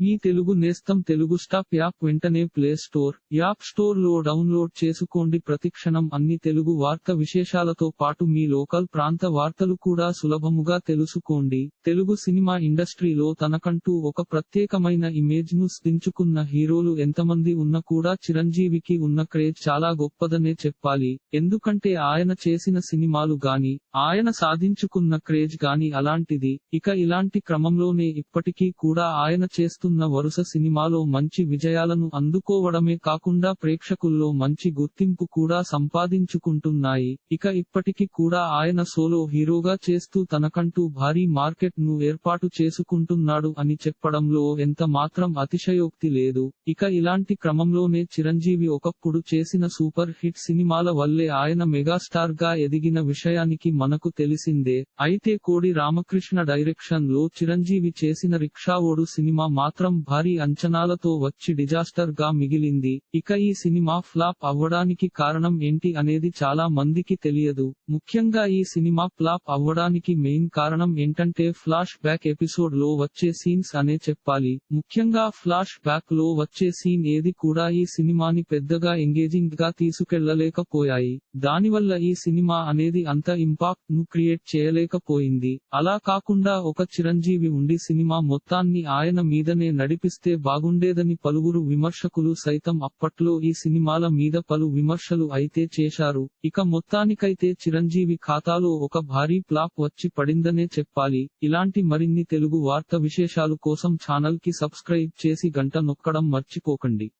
మీ తెలుగు నేస్తం Telugu stop app వెంటనే play store app స్టోర్లో డౌన్లోడ్ చేసుకోండి. ప్రతిక్షణం అన్ని తెలుగు వార్త విశేషాలతో పాటు మీ లోకల్ ప్రాంత వార్తలు కూడా సులభముగా తెలుసుకోండి. తెలుగు సినిమా ఇండస్ట్రీలో తనకంటూ ఒక ప్రత్యేకమైన ఇమేజ్ను దించుకున్న హీరోలు ఎంతమంది ఉన్నా కూడా చిరంజీవికి ఉన్న క్రేజ్ చాలా గొప్పదనే చెప్పాలి. ఎందుకంటే ఆయన చేసిన సినిమాలు గాని ఆయన సాధించుకున్న క్రేజ్ గాని అలాంటిది. ఇక ఇలాంటి క్రమంలోనే ఇప్పటికీ కూడా ఆయన చేస్తున్న వరుస సినిమాలో మంచి విజయాలను అందుకోవడమే కాకుండా ప్రేక్షకుల్లో మంచి గుర్తింపు కూడా సంపాదించుకుంటున్నాయి. ఇక ఇప్పటికి కూడా ఆయన సోలో హీరోగా చేస్తూ తనకంటూ భారీ మార్కెట్ను ఏర్పాటు చేసుకుంటున్నాడు అని చెప్పడంలో ఎంత మాత్రం అతిశయోక్తి లేదు. ఇక ఇలాంటి క్రమంలోనే చిరంజీవి ఒకప్పుడు చేసిన సూపర్ హిట్ సినిమాల వల్లే ఆయన మెగాస్టార్గా ఎదిగిన విషయానికి మనకు తెలిసిందే. అయితే కోడి రామకృష్ణ డైరెక్షన్లో చిరంజీవి చేసిన రిక్షావోడు సినిమా మాత్రం భారీ అంచనాలతో వచ్చి డిజాస్టర్గా మిగిలింది. ఇక ఈ సినిమా ఫ్లాప్ అవ్వడానికి కారణం ఏంటి అనేది చాలా మందికి తెలియదు. ముఖ్యంగా ఈ సినిమా ఫ్లాప్ అవ్వడానికి మెయిన్ కారణం ఏంటంటే ఫ్లాష్ బ్యాక్ ఎపిసోడ్లో వచ్చే సీన్స్ అనే చెప్పాలి. ముఖ్యంగా ఫ్లాష్ బ్యాక్లో వచ్చే సీన్ ఏది కూడా ఈ సినిమాని పెద్దగా ఎంగేజింగ్గా తీసుకెళ్ళలేకపోయాయి. దానివల్ల ఈ సినిమా అనేది అంత ఇంపాక్ట్ను క్రియేట్ చేయలేకపోయింది. అలా కాకుండా ఒక చిరంజీవి ఉండి సినిమా మొత్తాన్ని ఆయన మీదనే నడిపిస్తే బాగుండేదని పలువురు విమర్శకులు సైతం అప్పట్లో ఈ సినిమాల మీద పలు విమర్శలు అయితే చేశారు. ఇక మొత్తానికైతే చిరంజీవి ఖాతాలో ఒక భారీ ప్లాప్ వచ్చి పడిందనే చెప్పాలి. ఇలాంటి మరిన్ని తెలుగు వార్త విశేషాలు కోసం ఛానల్కి సబ్స్క్రైబ్ చేసి గంట నొక్కడం మర్చిపోకండి.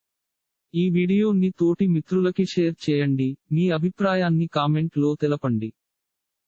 ఈ వీడియోని తోటి మిత్రులకి షేర్ చేయండి. మీ అభిప్రాయాన్ని కామెంట్లో తెలపండి.